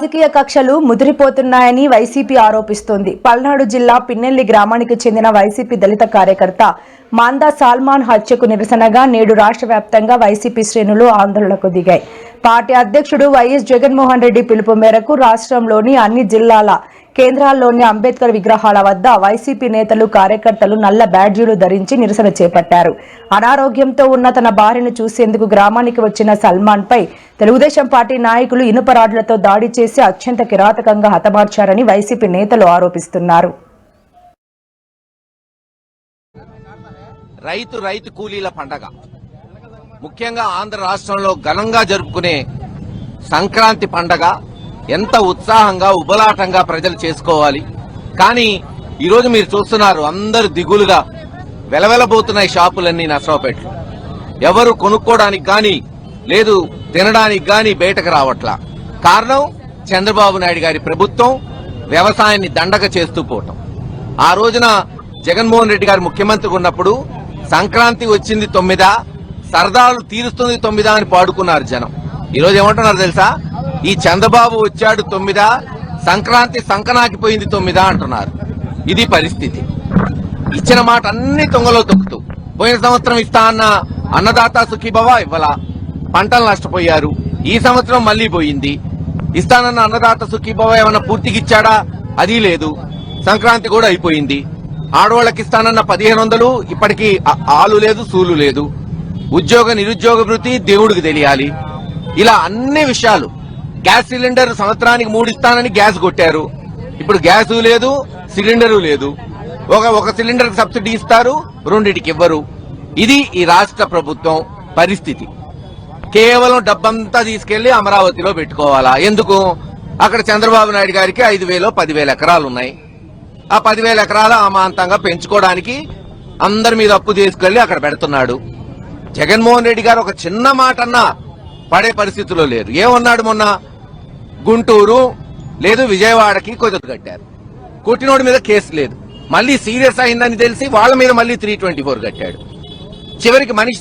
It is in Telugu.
రాజకీయ కక్షలు ముదిరిపోతున్నాయని వైసీపీ ఆరోపిస్తోంది. పల్నాడు జిల్లా పిన్నెల్లి గ్రామానికి చెందిన వైసీపీ దళిత కార్యకర్త మాందా సాల్మాన్ హత్యకు నిరసనగా నేడు రాష్ట్ర వ్యాప్తంగా వైసీపీ శ్రేణులు ఆందోళనకు దిగాయి. పార్టీ అధ్యక్షుడు వైఎస్ జగన్మోహన్ రెడ్డి పిలుపు మేరకు రాష్ట్రంలోని అన్ని జిల్లాల కేంద్రాల్లోని అంబేద్కర్ విగ్రహాల వద్ద వైసీపీ నేతలు కార్యకర్తలు నల్ల బ్యాడ్జీలు ధరించి నిరసన చేపట్టారు. అనారోగ్యంతో ఉన్న తన భార్యను చూసేందుకు గ్రామానికి వచ్చిన సల్మాన్ పై తెలుగుదేశం పార్టీ నాయకులు ఇనుప రాడ్లతో దాడి చేసి అత్యంత కిరాతకంగా హతమార్చారని వైసీపీ నేతలు ఆరోపిస్తున్నారు. రైతు రైతు కూలీల పండగ. ముఖ్యంగా ఆంధ్ర రాష్ట్రంలో ఘనంగా జరుపుకునే సంక్రాంతి పండగ. ఎంత ఉత్సాహంగా ఉబలాటంగా ప్రజలు చేసుకోవాలి. కానీ ఈరోజు మీరు చూస్తున్నారు అందరు దిగులుగా వెలవెలబోతున్నాయి షాపులన్నీ నసరావుపేటలో ఎవరు కొనుక్కోవడానికి కానీ లేదు తినడానికి కానీ బయటకు రావట్లా. కారణం చంద్రబాబు నాయుడు గారి ప్రభుత్వం వ్యవసాయాన్ని దండగ చేస్తూ పోవటం. ఆ రోజున జగన్మోహన్ రెడ్డి గారు ముఖ్యమంత్రి ఉన్నప్పుడు సంక్రాంతి వచ్చింది తొమ్మిదా సరదాలు తీరుస్తుంది తొమ్మిదా అని పాడుకున్నారు జనం. ఈరోజు ఏమంటున్నారు తెలుసా? ఈ చంద్రబాబు వచ్చాడు తొమ్మిదా సంక్రాంతి సంకనాకిపోయింది తొమ్మిదా అంటున్నారు. ఇది పరిస్థితి. ఇచ్చిన మాట అన్ని తొంగలో తొక్కుతూ పోయిన సంవత్సరం ఇస్తా అన్న అన్నదాత సుఖీభవ ఇవ్వాల. పంటలు నష్టపోయారు. ఈ సంవత్సరం మళ్ళీ పోయింది. ఇస్తానన్న అన్నదాత సుఖీభవ ఏమన్నా పూర్తిగా ఇచ్చాడా? అది లేదు. సంక్రాంతి కూడా అయిపోయింది. ఆడవాళ్ళకి ఇస్తానన్న పదిహేను వందలు ఇప్పటికీ ఆలు లేదు సూలు లేదు. ఉద్యోగ నిరుద్యోగ వృత్తి దేవుడికి తెలియాలి. ఇలా అన్ని విషయాలు గ్యాస్ సిలిండర్ సంవత్సరానికి మూడు ఇస్తానని గ్యాస్ కొట్టారు. ఇప్పుడు గ్యాస్ లేదు సిలిండరు లేదు. ఒక ఒక సిలిండర్ సబ్సిడీ ఇస్తారు రెండింటికి ఇవ్వరు. ఇది ఈ రాష్ట్ర ప్రభుత్వం పరిస్థితి. కేవలం డబ్బంతా తీసుకెళ్ళి అమరావతిలో పెట్టుకోవాలా? ఎందుకు? అక్కడ చంద్రబాబు నాయుడు గారికి ఐదు వేలు పదివేల ఎకరాలు ఉన్నాయి. ఆ పదివేల ఎకరాలు అమాంతంగా పెంచుకోవడానికి అందరి మీద అప్పు తీసుకెళ్ళి అక్కడ పెడుతున్నాడు. జగన్మోహన్ రెడ్డి గారు ఒక చిన్న మాట అన్నా పడే పరిస్థితిలో లేరు. ఏమన్నాడు మొన్న? గుంటూరు లేదు విజయవాడకి కుదురు కట్టారు. కొట్టినోడి మీద కేసు లేదు. మళ్ళీ సీరియస్ అయిందని తెలిసి వాళ్ళ మీద మళ్ళీ త్రీ ట్వంటీ ఫోర్ కట్టాడు. చివరికి మనిషి